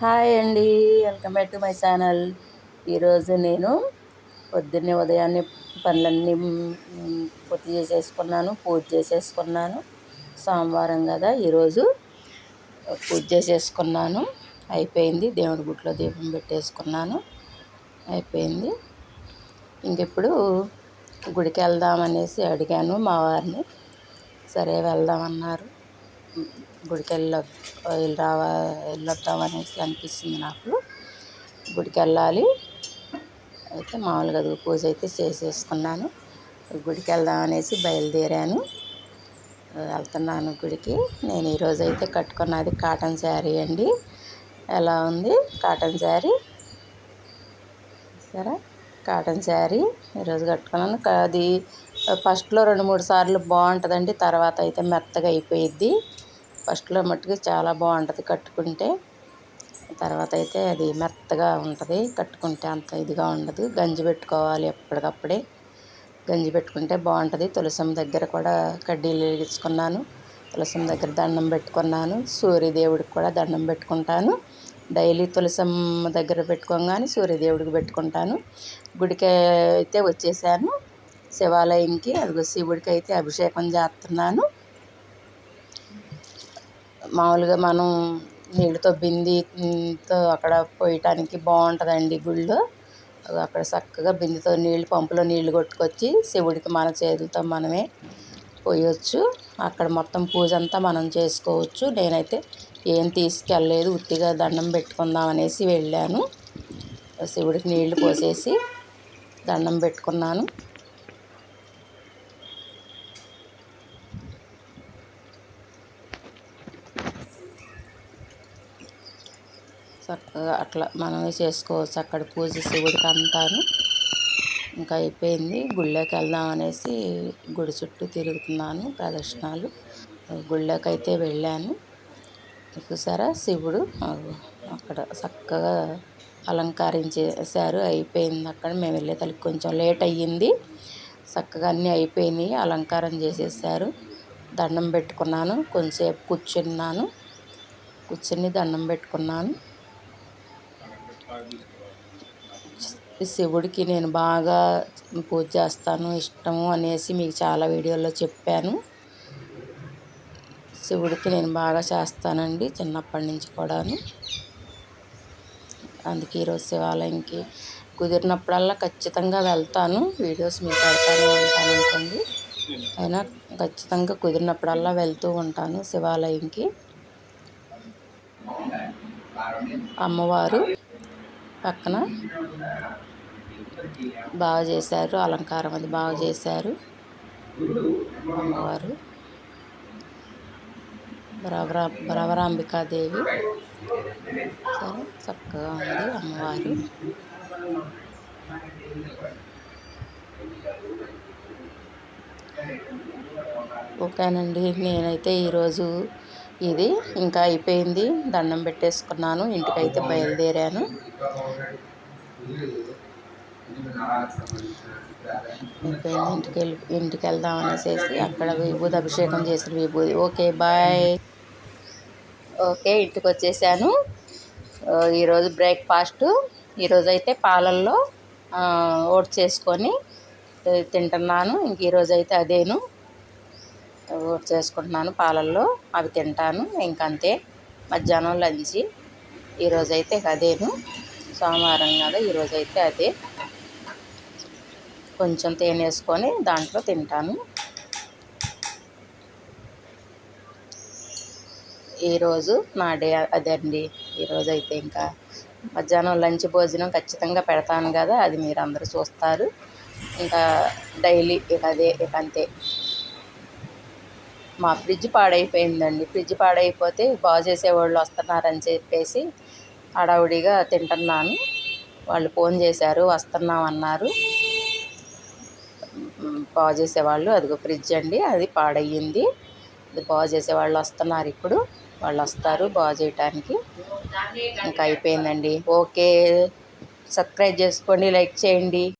Hi అండి. Welcome back to my channel. ఈరోజు నేను పొద్దున్నే ఉదయాన్నే పనులన్నీ పూర్తి చేసేసుకున్నాను పూజ చేసేసుకున్నాను. సోమవారం కదా ఈరోజు పూజ చేసేసుకున్నాను. అయిపోయింది. దేవుడి గుట్లో దీపం పెట్టేసుకున్నాను. అయిపోయింది. ఇంకెప్పుడు గుడికి వెళ్దామనేసి అడిగాను మా వారిని. సరే వెళ్దామన్నారు. గుడికి వెళ్ళ వెళ్ళి రావా వెళ్ళొద్దాం అనేసి అనిపిస్తుంది నాకు. గుడికి వెళ్ళాలి అయితే మామూలుగా పూజ అయితే చేసేసుకున్నాను. గుడికి వెళ్దాం అనేసి బయలుదేరాను. వెళ్తున్నాను గుడికి. నేను ఈరోజు అయితే కట్టుకున్నది కాటన్ శారీ అండి. ఎలా ఉంది? కాటన్ శారీ? సరే కాటన్ శారీ. ఈరోజు కట్టుకున్నాను. అది ఫస్ట్లో రెండు మూడు సార్లు బాగుంటుందండి. తర్వాత అయితే మెత్తగా అయిపోయిద్ది. ఫస్ట్లో మట్టుకు చాలా బాగుంటుంది కట్టుకుంటే. తర్వాత అయితే అది మెత్తగా ఉంటుంది. కట్టుకుంటే అంత ఇదిగా ఉండదు. గంజి పెట్టుకోవాలి ఎప్పటికప్పుడే. గంజి పెట్టుకుంటే బాగుంటుంది. తులసం దగ్గర కూడా కడ్డీలు వెలిగించుకున్నాను. తులసం దగ్గర దండం పెట్టుకున్నాను. సూర్యదేవుడికి కూడా దండం పెట్టుకుంటాను. డైలీ తులసం దగ్గర పెట్టుకోగానే సూర్యదేవుడికి పెట్టుకుంటాను. గుడికి అయితే వచ్చేసాను. శివాలయంకి అది శివుడికి అయితే అభిషేకం చేస్తున్నాను. మామూలుగా మనం నీళ్ళతో బిందెతో అక్కడ పోయటానికి బాగుంటుందండి గుళ్ళో. అక్కడ చక్కగా బిందెతో నీళ్ళు పంపులో నీళ్ళు కొట్టుకొచ్చి శివుడికి మన చేతులతో మనమే పోయొచ్చు. అక్కడ మొత్తం పూజ అంతా మనం చేసుకోవచ్చు. నేనైతే ఏం తీసుకెళ్ళలేదు ఉత్తిగా దండం పెట్టుకుందాం అనేసి వెళ్ళాను. శివుడికి నీళ్ళు పోసేసి దండం పెట్టుకున్నాను. చక్కగా అట్లా మనమే చేసుకోవచ్చు. అక్కడ పూజ శివుడికి అంతాను. ఇంకా అయిపోయింది. గుళ్ళోకి వెళ్దాం అనేసి గుడి చుట్టూ తిరుగుతున్నాను ప్రదర్శనలు గుళ్ళోకి అయితే వెళ్ళాను. చూసారా? శివుడు అక్కడ చక్కగా అలంకరించేశారు. అయిపోయింది అక్కడ. మేము వెళ్ళే తల్లికి కొంచెం లేట్ అయ్యింది. చక్కగా అన్నీ అయిపోయినాయి. అలంకారం చేసేసారు దండం పెట్టుకున్నాను. కొంచెంసేపు కూర్చున్నాను. కూర్చుని దండం పెట్టుకున్నాను. శివుడికి నేను బాగా పూజ చేస్తాను ఇష్టము అనేసి మీకు చాలా వీడియోల్లో చెప్పాను. శివుడికి నేను బాగా చేస్తానండి చిన్నప్పటి నుంచి కూడాను. అందుకే ఈరోజు శివాలయంకి కుదిరినప్పుడల్లా ఖచ్చితంగా వెళ్తాను. వీడియోస్ మీకు పెడతాను ఉంటాను అనుకోండి. అయినా ఖచ్చితంగా కుదిరినప్పుడల్లా వెళ్తూ ఉంటాను శివాలయంకి. అమ్మవారు పక్కన. బాగా చేశారు అలంకారం అది బాగా చేశారు. అమ్మవారు. భ్రవరా భ్రవరాంబికాదేవి చాలా చక్కగా ఉంది అమ్మవారు. ఓకేనండి నేనైతే ఈరోజు ఇది ఇంకా అయిపోయింది. దండం పెట్టేసుకున్నాను. ఇంటికైతే బయలుదేరాను. అయిపోయింది. ఇంటికి వెళ్ళి ఇంటికి వెళ్దాం అనేసి అక్కడ విభూతి అభిషేకం చేసిన విభూతి. Okay bye. ఓకే ఇంటికి వచ్చేసాను ఈరోజు బ్రేక్ఫాస్ట్. ఈరోజు అయితే పాలల్లో ఓట్ చేసుకొని తింటున్నాను. ఇంక ఈరోజు అయితే అదేను. చేసుకుంటున్నాను పాలల్లో. అవి తింటాను. ఇంకంతే. మధ్యాహ్నం లంచ్. ఈరోజైతే అదేను. సోమవారం కదా ఈరోజైతే అదే. కొంచెం తేనె వేసుకొని దాంట్లో తింటాను. ఈరోజు నా డే అదండి. ఈరోజు అయితే ఇంకా మధ్యాహ్నం లంచ్ భోజనం ఖచ్చితంగా పెడతాను కదా అది మీరు అందరూ చూస్తారు. ఇంకా డైలీ ఇక అదే ఇక అంతే. మా ఫ్రిడ్జ్ పాడైపోయిందండి. ఫ్రిడ్జ్ పాడైపోతే బాగు చేసేవాళ్ళు వస్తున్నారని చెప్పేసి హడావుడిగా తింటున్నాను. వాళ్ళు ఫోన్ చేశారు వస్తున్నామన్నారు బాగు చేసేవాళ్ళు అదిగో ఫ్రిడ్జ్ అండి అది పాడయ్యింది. అది బాగు చేసేవాళ్ళు వస్తున్నారు ఇప్పుడు. వాళ్ళు వస్తారు బాగు చేయటానికి. ఇంకా అయిపోయిందండి. ఓకే సబ్స్క్రైబ్ చేసుకోండి లైక్ చేయండి.